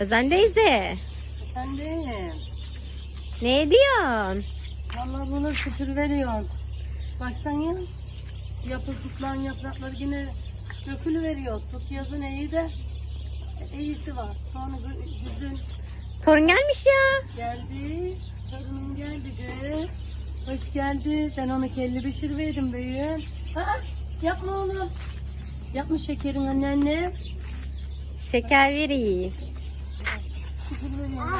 Özen teyze. Efendim. Ne diyorsun? Vallahi bunu süpür veriyorsun. Baksan ya. Yapıldıkların yaprakları yine dökülü veriyor. Tut yazın iyi de iyisi var. Sonra gü- güzün Torun gelmiş ya. geldi. Torunum geldi de. Hoş geldi. Ben onu kelli pişirveydim büyüğüm. Aa, yapma oğlum. Yapma şekerin anneanne. Şeker vereyim. Süpür veriyorum.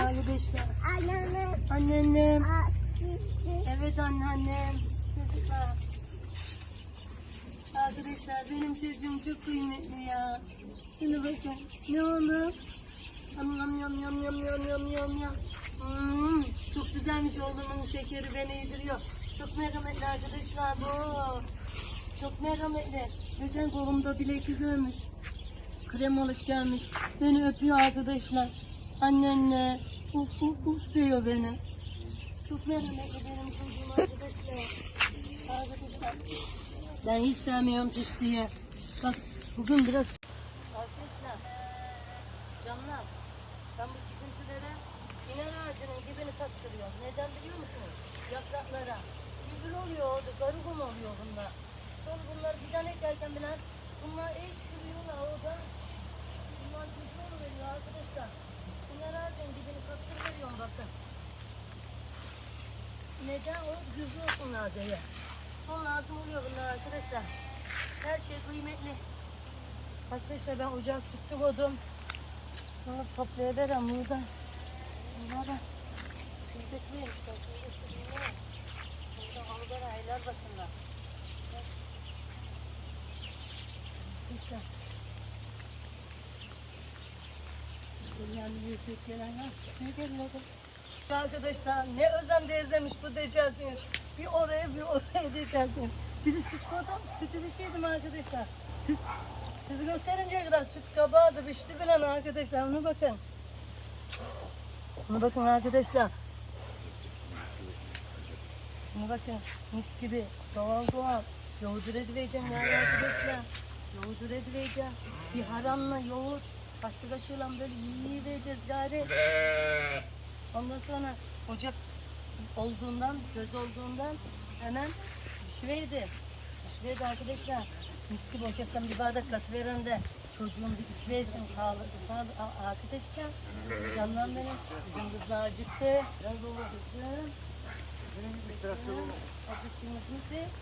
Evet anneannem. Çocuklar. Arkadaşlar benim çocuğum çok kıymetli ya. Şuna bakın. Ne oldu? Yam yam yam yam yam yam yam yam. Hmm, çok güzelmiş oğlumun şekeri beni yediriyor. Çok merhametli arkadaşlar bu. Çok merhametli. Geçen kolumda bileki görmüş. Kremalık gelmiş. Beni öpüyor arkadaşlar. Annenle uf uf uf diyor beni. Çok merhametli benim çocuğum arkadaşlar. Arkadaşlar. Ben hiç sevmiyorum pis diye. Bak bugün biraz... Arkadaşlar. Canlar. Ben bu sıkıntılere sinar ağacının dibini taktırıyorum. Neden biliyor musunuz? Yapraklara. Gübre oluyor orada. Garugun oluyor bunda. Sonra bunları bir tane eklerken bilen bunlar el çürüyorlar orada. Bunlar gübre oluyor arkadaşlar. Ağacının dibini taktırıyorum bakın. Neden o güzel olsunlar diye. Son lazım oluyor bunlar arkadaşlar. Her şey kıymetli. Arkadaşlar ben ocağa sütlü koydum. Sonra toplayabilirim burada. Bunlara. Şuradakiler. Burada halılara aylar basınlar. Arkadaşlar. Yani büyük gelen var. Arkadaşlar ne özen teyzemiş bu diyeceksiniz. Bir oraya bir oraya diyeceksiniz. Bir de süt koydum. Sütü dişiydim arkadaşlar. Süt sizi gösterinceye kadar süt kabağıydı. Pişti bilen arkadaşlar. Ona bakın. Ona bakın arkadaşlar. Ona bakın. Mis gibi. Doğal doğal. Yoğurdur edivereceğim yani arkadaşlar. Yoğurdur edivereceğim. Bir haramla yoğurt. Tatlı kaşığıyla böyle iyi vereceğiz gari. Ondan sonra ocak olduğundan, göz olduğundan hemen pişiverdi. Pişiverdi arkadaşlar. Mis gibi ocaktan bir bardak katıveren de çocuğun bir içversin sağlıklı sağlıklı arkadaşlar. Canlan benim. Bizim kız da acıktı. Biraz dolu kızım. Acıktınız mı siz?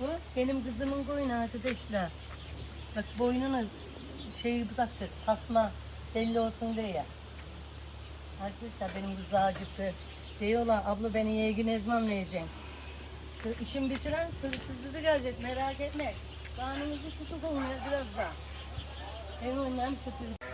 Bu benim kızımın koyunu arkadaşlar. Bak boynunu şeyi taktık. Tasma belli olsun diye. Arkadaşlar benim kız daha acıktı. Diyorlar abla beni yeğen ezmem vereceğim. İşim bitiren sıvısızlığı da gelecek merak etme. Karnınızı tutun biraz da. En önemli sıkıntı.